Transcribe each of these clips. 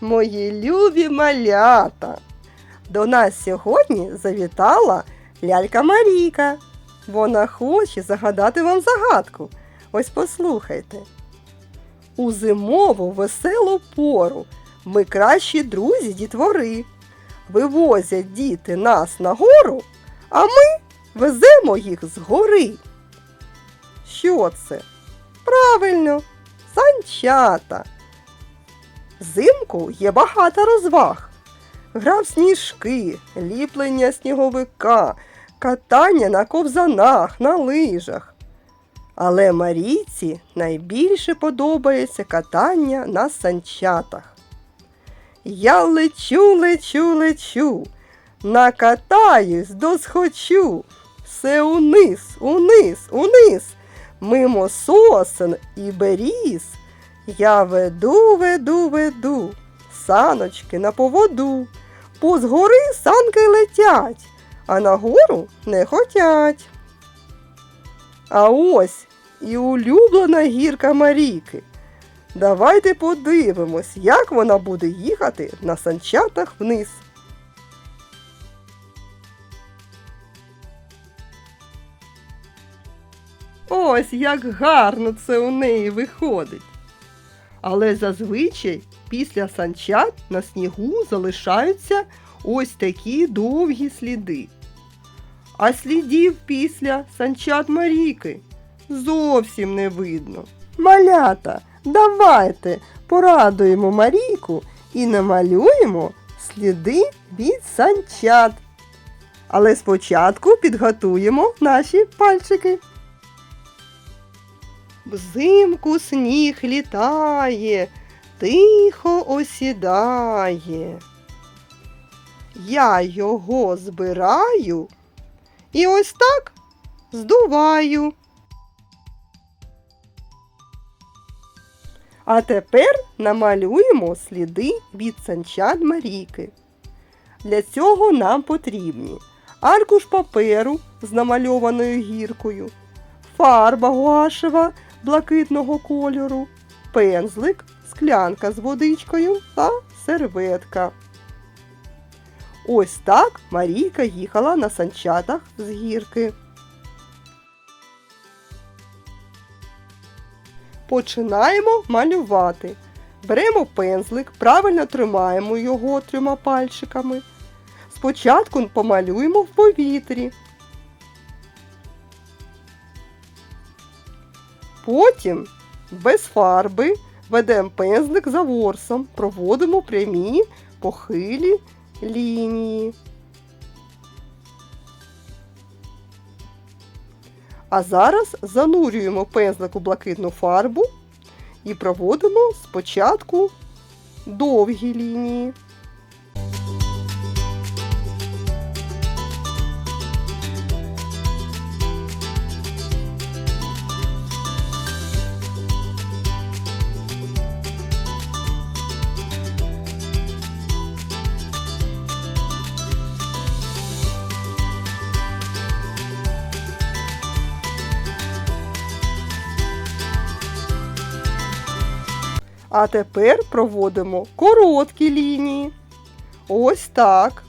мої любі малята! До нас сьогодні завітала лялька Марійка. Вона хоче загадати вам загадку. Ось послухайте. У зимову веселу пору ми кращі друзі дітвори. Вивозять діти нас на гору, а ми веземо їх з гори. Що це? Правильно, санчата. Взимку є багато розваг. Гра в сніжки, ліплення сніговика, катання на ковзанах, на лижах. Але Марійці найбільше подобається катання на санчатах. Я лечу, лечу, лечу, накатаюсь, досхочу. Все униз, униз, униз, мимо сосен і беріз. Я веду, веду, веду, саночки на поводу. По згори санки летять, а нагору не хотять. А ось і улюблена гірка Марійки. Давайте подивимось, як вона буде їхати на санчатах вниз. Ось як гарно це у неї виходить. Але зазвичай після санчат на снігу залишаються ось такі довгі сліди. А слідів після санчат Марійки зовсім не видно. Малята, давайте порадуємо Марійку і намалюємо сліди від санчат. Але спочатку підготуємо наші пальчики. Взимку сніг літає, тихо осідає. Я його збираю і ось так здуваю. А тепер намалюємо сліди від санчат Марійки. Для цього нам потрібні аркуш паперу з намальованою гіркою, фарба гуашева блакитного кольору, пензлик, склянка з водичкою та серветка. Ось так Марійка їхала на санчатах з гірки. Починаємо малювати. Беремо пензлик, правильно тримаємо його трьома пальчиками. Спочатку помалюємо в повітрі. Потім без фарби ведемо пензлик за ворсом, проводимо прямі похилі лінії. А зараз занурюємо пензлик у блакитну фарбу і проводимо спочатку довгі лінії. А тепер проводимо короткі лінії. Ось так.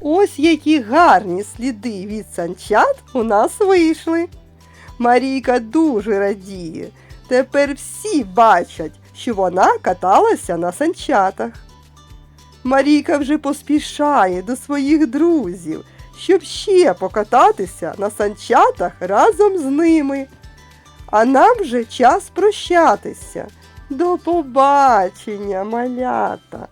Ось які гарні сліди від санчат у нас вийшли. Марійка дуже радіє. Тепер всі бачать, що вона каталася на санчатах. Марійка вже поспішає до своїх друзів, щоб ще покататися на санчатах разом з ними. А нам вже час прощатися. До побачення, малята!